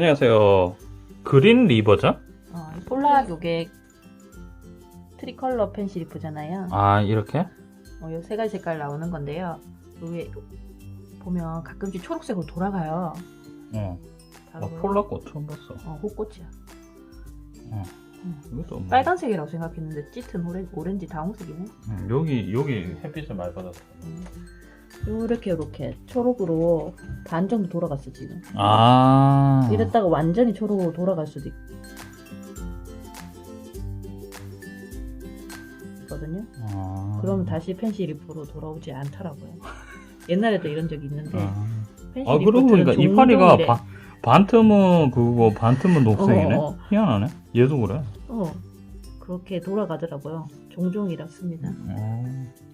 안녕하세요. 그린 리버죠? 어, 이 폴라 요게 트리컬러 펜시리프잖아요. 아 이렇게? 어, 요세 가지 색깔 나오는 건데요. 요게 보면 가끔씩 초록색으로 돌아가요. 어. 바로 어, 폴라꽃 처음 봤어. 어, 호꽃이야. 어. 음. 이것도 뭐. 빨간색이라고 생각했는데 짙은 오렌, 오렌지 다홍색이네. 음, 여기 여기 햇빛을 많이 받았어. 음. 요렇게 요렇게 초록으로 반 정도 돌아갔어 지금. 아. 이랬다가 완전히 초록으로 돌아갈 수도 있- 있거든요. 아. 그러면 다시 펜시리프로 돌아오지 않더라고요. 옛날에도 이런 적이 있는데 아, 아 그러고 보니까 이파리가 바, 반틈은 그거 반틈은 녹색이네. 어, 어. 희한하네. 얘도 그래. 어 그렇게 돌아가더라고요. 종종 이렇습니다. 어.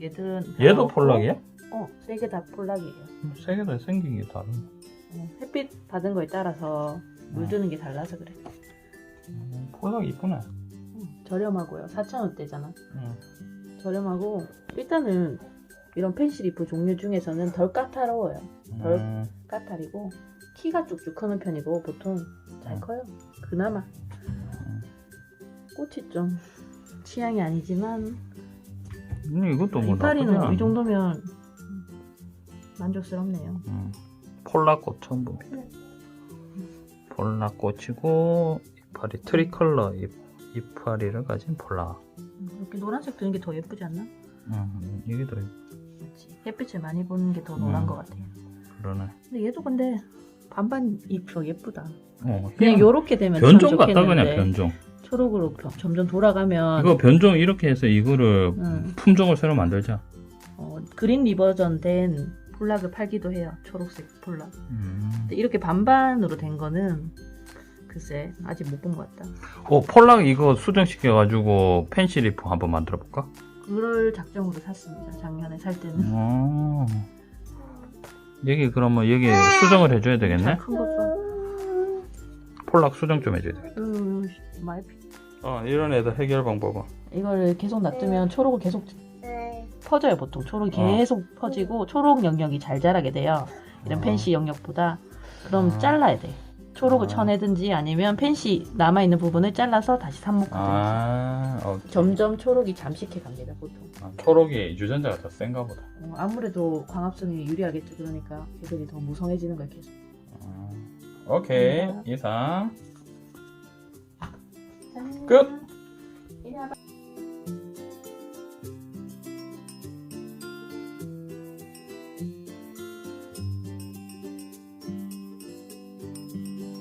얘들은 다 얘도 없고, 폴락이야? 어 세 개 다 폴락이에요. 세 개 다 생긴 게 다른. 어, 햇빛 받은 거에 따라서 물드는 게 달라서 그래. 음, 폴락 이쁘네. 어, 저렴하고요. 4,000원대잖아. 응. 저렴하고 일단은 이런 펜시리프 종류 중에서는 덜 까다로워요. 덜- 음, 까탈이고 키가 쭉쭉 크는 편이고 보통 잘 음. 커요. 그나마 꽃이 좀 취향이 아니지만 음, 이것도 뭐 이파리는. 이 정도면 만족스럽네요. 음. 폴라꽃 처음 보네. 폴라꽃이고 이파리 트리컬러 잎, 이파리를 가진 폴라. 음, 이렇게 노란색 드는 게 더 예쁘지 않나? 음, 이게 더 그렇지. 햇빛을 많이 보는 게 더 노란 음. 것 같아요. 그러네. 근데 얘도 근데 반반 잎더 예쁘다. 어, 그냥 요렇게 되면 참 변종 같다 그냥 변종. 초록으로 변- 점점 돌아가면 이거 변종 이렇게 해서 이거를 음, 품종을 새로 만들자. 어, 그린 리버전 된 폴락을 팔기도 해요. 초록색 폴락. 음. 근데 이렇게 반반으로 된 거는 글쎄 아직 못 본 것 같다. 어, 폴락 이거 수정시켜가지고 펜시리프 한번 만들어 볼까? 그럴 작정으로 샀습니다. 작년에 살 때는. 어. 여기 그러면 여기 수정을 해줘야 되겠네? 큰 것도. 폴락 수정 좀 해줘야 되겠다. 음, 많이 피- 어, 이런 애들 해결 방법은? 이거를 계속 놔두면 초록은 계속 퍼져요 보통 초록이 어. 계속 퍼지고 초록 영역이 잘 자라게 돼요 이런 어. 펜시 영역보다 그럼 아. 잘라야 돼 초록을 아. 쳐내든지 아니면 펜시 남아있는 부분을 잘라서 다시 삽목하든지 아, 오케이. 점점 초록이 잠식해 갑니다 보통 아, 초록이 유전자가 더 센가 보다. 어, 아무래도 광합성이 유리하겠죠 그러니까 계속이 더 무성해지는 거야 계속 아, 오케이, 음. 이상. Good.